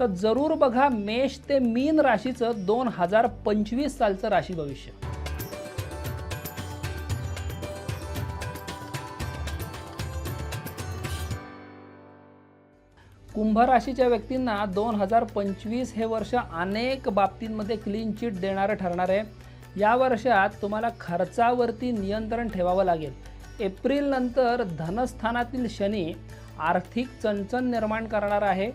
तर जरूर बघा मेष ते मीन राशीचं दोन हजार पंचवीस सालचं राशी भविष्य. कुंभ राशीच्या व्यक्तींना दोन हजार पंचवीस हे वर्ष अनेक बाबतींमध्ये क्लीन चिट देणारं ठरणार आहे. या वर्षात तुम्हाला खर्चावरती नियंत्रण ठेवावं लागेल. एप्रिल नंतर धनस्थानातील शनी आर्थिक चणचण निर्माण करणार आहे.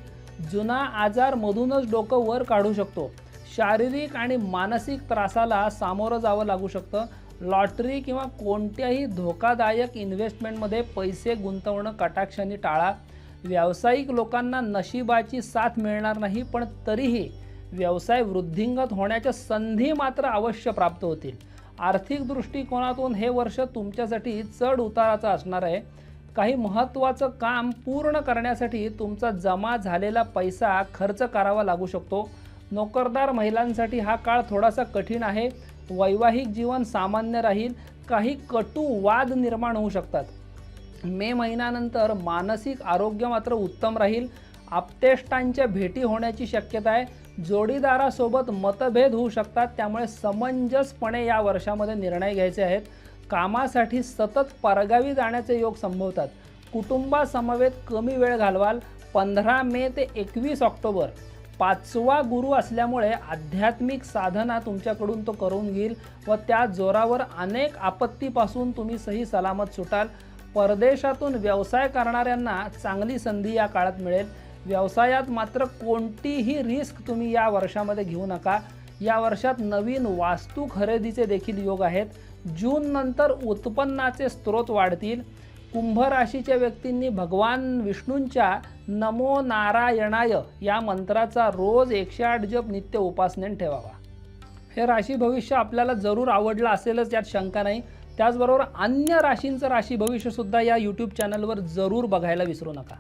जुना आजारमधूनच डोकं वर काढू शकतो. शारीरिक आणि मानसिक त्रासाला सामोरं जावं लागू शकतं. लॉटरी किंवा कोणत्याही धोकादायक इन्व्हेस्टमेंटमध्ये पैसे गुंतवणं कटाक्षाने टाळा. व्यावसायिक लोकांना नशिबाची साथ मिळणार नाही पण तरीही व्यवसाय वृद्धिंगत होण्याच्या संधी मात्र अवश्य प्राप्त होतील. आर्थिक दृष्टिकोनातून हे वर्ष तुमच्यासाठी चढ उताराचं असणार आहे. काही महत्त्वाचं काम पूर्ण करण्यासाठी तुमचा जमा झालेला पैसा खर्च करावा लागू शकतो. नोकरदार महिलांसाठी हा काळ थोडासा कठीण आहे. वैवाहिक जीवन सामान्य राहील. काही कटू वाद निर्माण होऊ शकतात. मे महिन्यानंतर मानसिक आरोग्य मात्र उत्तम राहील. आपतेष्टांच्या भेटी होण्याची शक्यता आहे. जोडीदारासोबत मतभेद होऊ शकतात. त्यामुळे समंजसपणे या वर्षामध्ये निर्णय घ्यायचे आहेत. कामासाठी सतत परगावी जाण्याचे योग संभवतात. कुटुंबासमवेत कमी वेळ घालवाल. पंधरा मे ते एकवीस ऑक्टोबर. पाचवा गुरु असल्यामुळे आध्यात्मिक साधना तुमच्याकडून तो करून घेईल व त्या जोरावर अनेक आपत्तीपासून तुम्ही सही सलामत सुटाल. परदेशातून व्यवसाय करणाऱ्यांना चांगली संधी या काळात मिळेल. व्यवसायात मात्र कोणतीही रिस्क तुम्ही या वर्षामध्ये घेऊ नका. या वर्षात नवीन वास्तू खरेदीचे देखील योग आहेत. जून नंतर उत्पन्नाचे स्रोत वाढतील. कुंभ राशीच्या व्यक्तींनी भगवान विष्णूंच्या नमो नारायणाय या मंत्राचा रोज एकशे आठ जप नित्य उपासनेने ठेवावा. हे राशी भविष्य आपल्याला जरूर आवडलं असेलच यात शंका नाही. त्याचबरोबर अन्य राशींचं राशी भविष्यसुद्धा या यूट्यूब चॅनलवर जरूर बघायला विसरू नका.